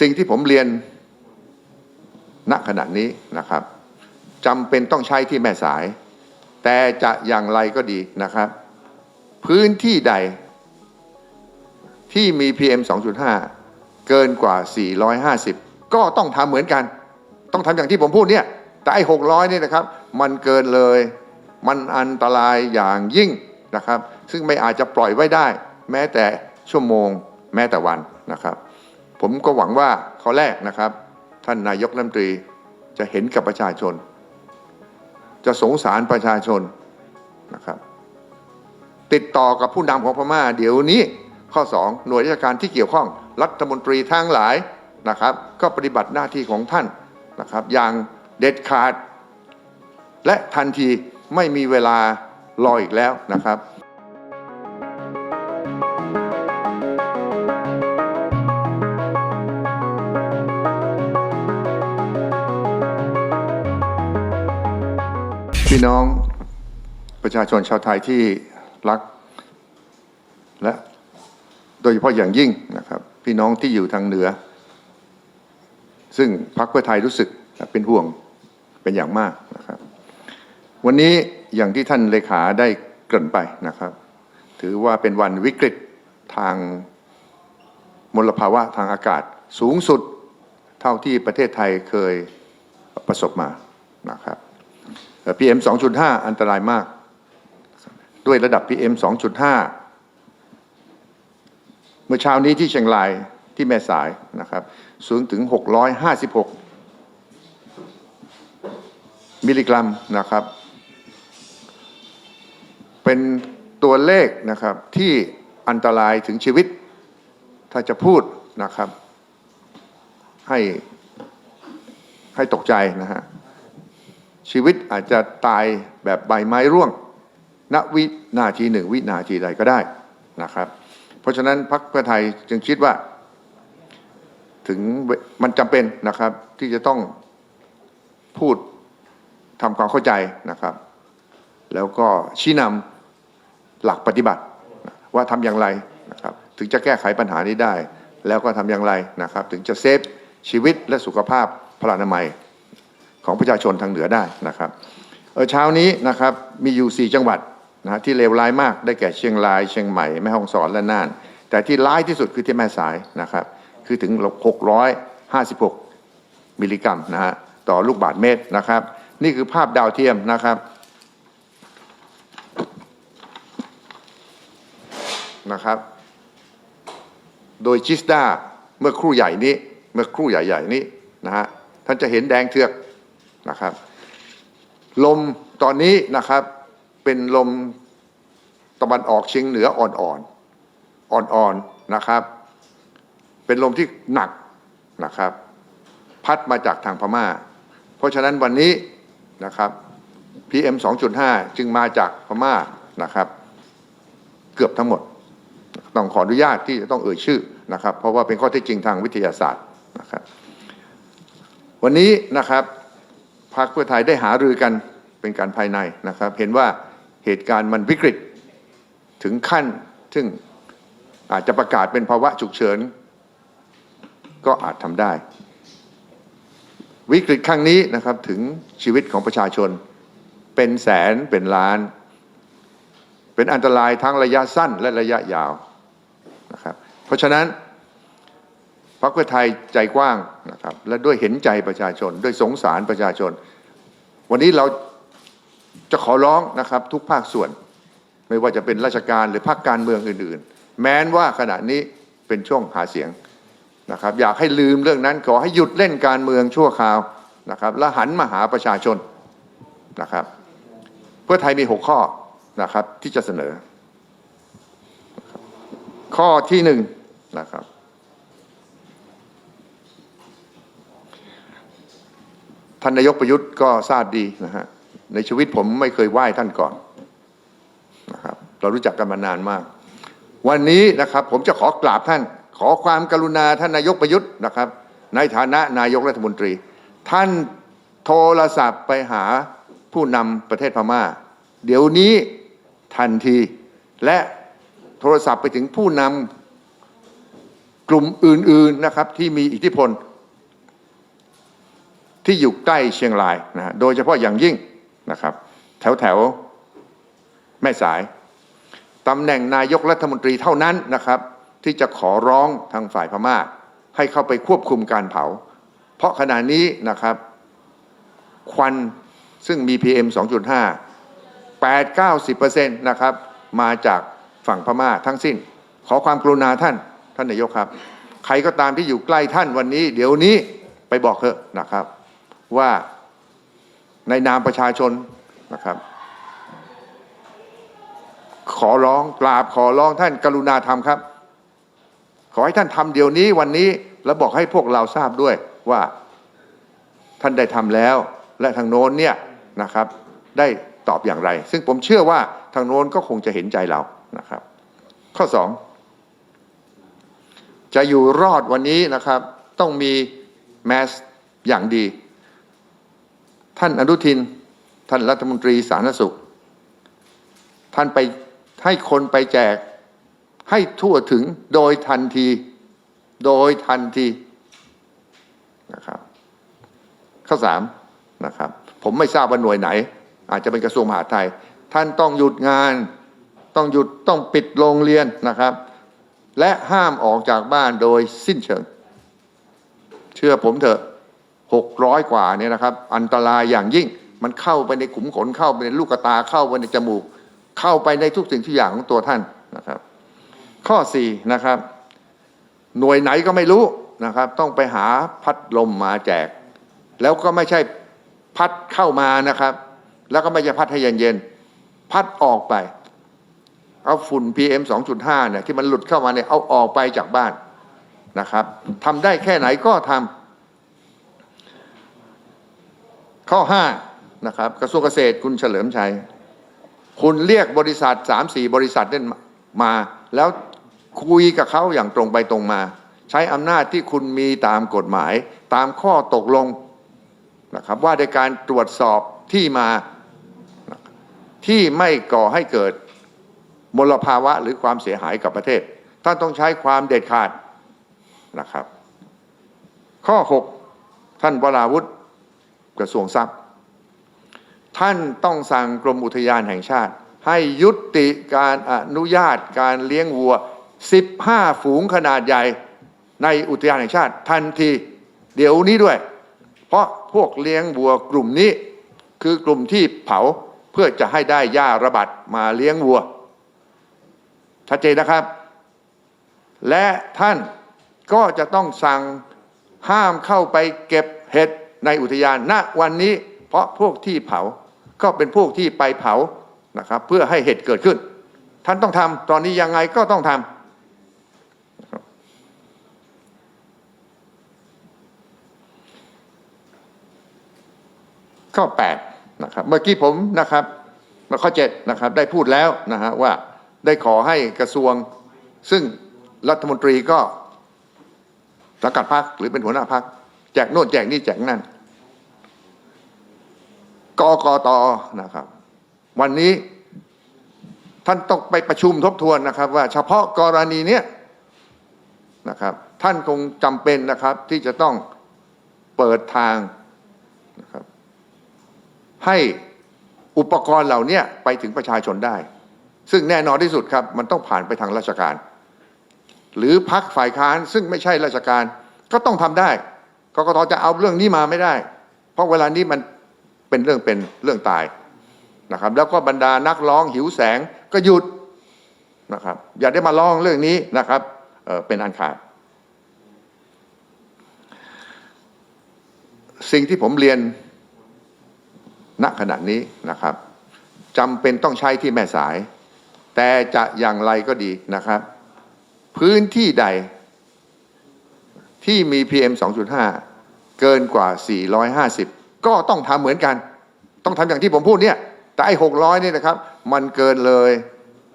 สิ่งที่ผมเรียนณขณะนี้นะครับจำเป็นต้องใช้ที่แม่สาย แต่จะอย่างไรก็ดีนะครับ พื้นที่ใดที่มี PM 2.5 เกินกว่า 450 ก็ต้องทำเหมือนกัน ต้องทำอย่างที่ผมพูดเนี่ย แต่ไอ้600นี่นะครับ มันเกินเลย มันอันตรายอย่างยิ่งนะครับ ซึ่งไม่อาจจะปล่อยไว้ได้ แม้แต่ชั่วโมง แม้แต่วันนะครับ ผมก็หวังว่าข้อแรกนะครับ ท่านนายกรัฐมนตรีจะเห็นกับประชาชน จะสงสารประชาชนนะครับ ติดต่อกับผู้นำของพม่า เดี๋ยวนี้ข้อ 2 หน่วยราชการที่เกี่ยวข้อง รัฐมนตรีทั้งหลายนะครับ ก็ปฏิบัติหน้าที่ของท่านนะครับ อย่างเด็ดขาด และทันทีไม่มีเวลารออีกแล้วนะครับ พี่น้องประชาชนชาวไทยที่รัก และโดยเฉพาะอย่างยิ่งนะครับ พี่น้องที่อยู่ทางเหนือ ซึ่งพรรคเพื่อไทยรู้สึกเป็นห่วงเป็นอย่างมากนะครับ วันนี้อย่างที่ท่านเลขาได้เกริ่นไปนะครับ ถือว่าเป็นวันวิกฤตทางมลภาวะทางอากาศสูงสุดเท่าที่ประเทศไทยเคยประสบมานะครับ PM 2.5อันตรายมาก ด้วยระดับ PM 2.5เมื่อเช้านี้ที่เชียงรายที่แม่สายนะครับ สูงถึง656มิลลิกรัมนะครับ เป็นตัวเลขนะครับที่อันตรายถึงชีวิต ถ้าจะพูดนะครับ ให้ให้ตกใจนะฮะ ชีวิตอาจจะตายแบบใบไม้ร่วงณวินาทีหนึ่งวินาทีใดก็ได้นะครับ เพราะฉะนั้นพรรคเพื่อไทยจึงคิดว่า ถึงมันจำเป็นนะครับที่จะต้องพูดทำความเข้าใจนะครับ แล้วก็ชี้นำหลักปฏิบัติว่าทำอย่างไรนะครับ ถึงจะแก้ไขปัญหานี้ได้ แล้วก็ทำอย่างไรนะครับ ถึงจะเซฟชีวิตและสุขภาพพลานามัย ของประชาชนทางเหนือได้นะครับเช้านี้นะครับมีอยู่ 4 จังหวัดนะฮะที่เลวร้ายมากได้แก่เชียงราย เชียงใหม่แม่ฮ่องสอนและน่าน แต่ที่ร้ายที่สุดคือที่แม่สายนะครับคือถึง 656 มิลลิกรัมนะฮะต่อลูกบาศก์เมตรนะครับ นี่คือภาพดาวเทียมนะครับนะครับ โดยจิสดาเมื่อครู่ใหญ่นี้เมื่อครู่ใหญ่ๆนี้นะฮะท่านจะเห็นแดงเทือก นะครับ ลมตอนนี้นะครับเป็นลมตะวันออกเฉียงเหนืออ่อนๆอ่อนๆนะครับ เป็นลมที่หนักนะครับ พัดมาจากทางพม่า เพราะฉะนั้นวันนี้นะครับ PM 2.5 จึงมาจากพม่านะครับ เกือบทั้งหมด ต้องขออนุญาตที่จะต้องเอ่ยชื่อนะครับ เพราะว่าเป็นข้อเท็จจริงทางวิทยาศาสตร์นะครับ วันนี้นะครับ รรคเพื่อไทยได้หารือกันเป็นการภายในนะครับ เห็นว่าเหตุการณ์มันวิกฤตถึงขั้น ซึ่งอาจจะประกาศเป็นภาวะฉุกเฉิน ก็อาจทำได้ วิกฤตครั้งนี้นะครับถึงชีวิตของประชาชน เป็นแสนเป็นล้าน เป็นอันตรายทั้งระยะสั้นและระยะยาวนะครับเพราะฉะนั้น พรรคเพื่อไทยใจกว้างนะครับและด้วยเห็นใจประชาชน ด้วยสงสารประชาชน วันนี้เราจะขอร้องนะครับทุกภาคส่วน ไม่ว่าจะเป็นราชการหรือภาคการเมืองอื่น ๆ แม้นว่าขณะนี้เป็นช่วงหาเสียงนะครับอยากให้ลืมเรื่องนั้นขอให้หยุดเล่นการเมืองชั่วคราวนะครับและหันมาหาประชาชนนะครับ เพื่อไทยมีหกข้อนะครับที่จะเสนอ ข้อที่หนึ่งนะครับ ท่านนายกประยุทธ์ก็ทราบดีนะฮะในชีวิตผมไม่เคยไหว้ท่านก่อนนะครับเรารู้จักกันมานานมาก วันนี้นะครับผมจะขอกราบท่าน ขอความกรุณาท่านนายกประยุทธ์นะครับ ในฐานะนายกรัฐมนตรี ท่านโทรศัพท์ไปหาผู้นำประเทศพม่า เดี๋ยวนี้ทันทีและโทรศัพท์ไปถึงผู้นำกลุ่มอื่นๆนะครับที่มีอิทธิพล ที่อยู่ใกล้เชียงรายนะฮะโดยเฉพาะอย่างยิ่งนะครับ แถวแถวแม่สายตำแหน่งนายกรัฐมนตรีเท่านั้นนะครับ ที่จะขอร้องทางฝ่ายพม่า ให้เข้าไปควบคุมการเผา เพราะขณะนี้นะครับ ควันซึ่งมี PM 2.5 8 90%นะครับมาจากฝั่งพม่าทั้งสิ้น ขอความกรุณาท่านท่านนายกครับ ใครก็ตามที่อยู่ใกล้ท่านวันนี้ เดี๋ยวนี้ไปบอกเถอะนะครับ ว่าในนามประชาชนนะครับ ขอร้องกราบขอร้องท่านกรุณาทำครับ ขอให้ท่านทำเดี๋ยวนี้วันนี้แล้วบอกให้พวกเราทราบด้วยว่าท่านได้ทำแล้ว และทางโน้นเนี่ยนะครับ ได้ตอบอย่างไร ซึ่งผมเชื่อว่าทางโน้นก็คงจะเห็นใจเรานะครับ ข้อสองจะอยู่รอดวันนี้นะครับ ต้องมีแมสอย่างดี ท่านอนุทิน ท่านรัฐมนตรีสาธารณสุข ท่านไปให้คนไปแจกให้ทั่วถึงโดยทันที โดยทันทีนะครับข้อสามนะครับ ผมไม่ทราบว่าหน่วยไหน อาจจะเป็นกระทรวงมหาดไทย ท่านต้องหยุดงาน ต้องหยุดต้องปิดโรงเรียนนะครับ และห้ามออกจากบ้านโดยสิ้นเชิง เชื่อผมเถอะ หกร้อยกว่าเนี่ยนะครับ อันตรายอย่างยิ่งมันเข้าไปในขุมขนเข้าไปในลูกตาเข้าไปในจมูก เข้าไปในทุกสิ่งทุกอย่างของตัวท่านนะครับ ข้อสี่นะครับ หน่วยไหนก็ไม่รู้นะครับ ต้องไปหาพัดลมมาแจก แล้วก็ไม่ใช่พัดเข้ามานะครับ แล้วก็ไม่ใช่พัดให้เย็นๆพัดออกไป เอาฝุ่น PM 2.5เนี่ยที่มันหลุดเข้ามาเนี่ยเอาออกไปจากบ้านนะครับทำได้แค่ไหนก็ทำ ข้อ5นะครับกระทรวงเกษตรคุณเฉลิมชัย คุณเรียกบริษัท3-4บริษัทนั่นมา แล้วคุยกับเขาอย่างตรงไปตรงมา ใช้อำนาจที่คุณมีตามกฎหมาย ตามข้อตกลงนะครับว่าในการตรวจสอบที่มาที่ไม่ก่อให้เกิดมลภาวะหรือความเสียหายกับประเทศ ท่านต้องใช้ความเด็ดขาดนะครับ ข้อ 6 ท่านวราวุฒิ กระทรวงทรัพย์ ท่านต้องสั่งกรมอุทยานแห่งชาติ ให้ยุติการอนุญาตการเลี้ยงวัว 15 ฝูงขนาดใหญ่ในอุทยานแห่งชาติ ทันทีเดี๋ยวนี้ด้วย เพราะพวกเลี้ยงวัวกลุ่มนี้ คือกลุ่มที่เผาเพื่อจะให้ได้หญ้าระบัดมาเลี้ยงวัวชัดเจนนะครับ และท่านก็จะต้องสั่งห้ามเข้าไปเก็บเห็ด ในอุทยานณวันนี้ เพราะพวกที่เผาก็เป็นพวกที่ไปเผานะครับ เพื่อให้เห็ดเกิดขึ้น ท่านต้องทำตอนนี้ยังไงก็ต้องทำข้อ8นะครับเมื่อกี้ผมนะครับข้อ7นะครับได้พูดแล้วนะฮะว่าได้ขอให้กระทรวง ซึ่งรัฐมนตรีก็สังกัดพักหรือเป็นหัวหน้าพัก แจกโน่นแจกนี่แจกนั่นกกตนะครับ วันนี้ท่านต้องไปประชุมทบทวนนะครับ ว่าเฉพาะกรณีเนี้ยนะครับ ท่านคงจำเป็นนะครับ ที่จะต้องเปิดทางนะครับ ให้อุปกรณ์เหล่านี้ไปถึงประชาชนได้ ซึ่งแน่นอนที่สุดครับ มันต้องผ่านไปทางราชการ หรือพักฝ่ายค้านซึ่งไม่ใช่ราชการก็ต้องทำได้ กกตจะเอาเรื่องนี้มาไม่ได้ เพราะเวลานี้มันเป็นเรื่องเป็นเรื่องตายนะครับ แล้วก็บรรดานักร้องหิวแสงก็หยุดนะครับ อย่าได้มาร้องเรื่องนี้นะครับเเป็นอันขาด สิ่งที่ผมเรียนณขณะนี้นะครับจำเป็นต้องใช้ที่แม่สาย แต่จะอย่างไรก็ดีนะครับ พื้นที่ใด ที่มี PM 2.5 เกินกว่า 450 ก็ต้องทำเหมือนกัน ต้องทำอย่างที่ผมพูดเนี่ย แต่ไอ้600นี่นะครับ มันเกินเลย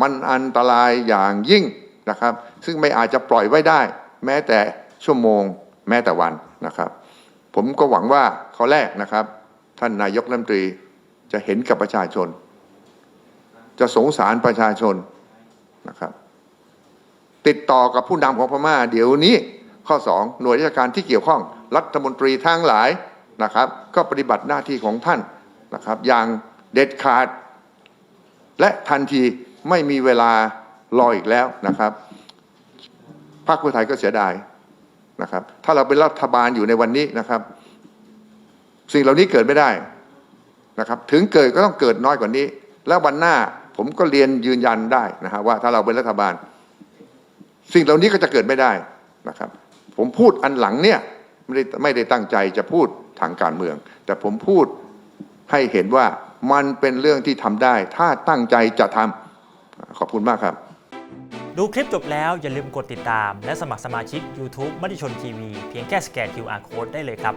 มันอันตรายอย่างยิ่งนะครับ ซึ่งไม่อาจจะปล่อยไว้ได้ แม้แต่ชั่วโมง แม้แต่วันนะครับ ผมก็หวังว่าข้อแรกนะครับ ท่านนายกรัฐมนตรีจะเห็นกับประชาชน จะสงสารประชาชนนะครับ ติดต่อกับผู้นำของพม่าเดี๋ยวนี้ ข้อ 2 หน่วยราชการที่เกี่ยวข้องรัฐมนตรีทั้งหลายนะครับ ก็ปฏิบัติหน้าที่ของท่านนะครับ อย่างเด็ดขาด และทันทีไม่มีเวลารออีกแล้วนะครับพรรคเพื่อไทยก็เสียดายนะครับ ถ้าเราเป็นรัฐบาลอยู่ในวันนี้นะครับ สิ่งเหล่านี้เกิดไม่ได้นะครับ ถึงเกิดก็ต้องเกิดน้อยกว่านี้ แล้ววันหน้าผมก็เรียนยืนยันได้นะฮะว่าถ้าเราเป็นรัฐบาล สิ่งเหล่านี้ก็จะเกิดไม่ได้นะครับ ผมพูดอันหลังเนี่ยไม่ได้ไม่ได้ตั้งใจจะพูดทางการเมือง แต่ผมพูดให้เห็นว่ามันเป็นเรื่องที่ทำได้ ถ้าตั้งใจจะทำขอบคุณมากครับ ดูคลิปจบแล้วอย่าลืมกดติดตาม และสมัครสมาชิก YouTube มติชนทีวีเพียงแค่สแกน QR Code ได้เลยครับ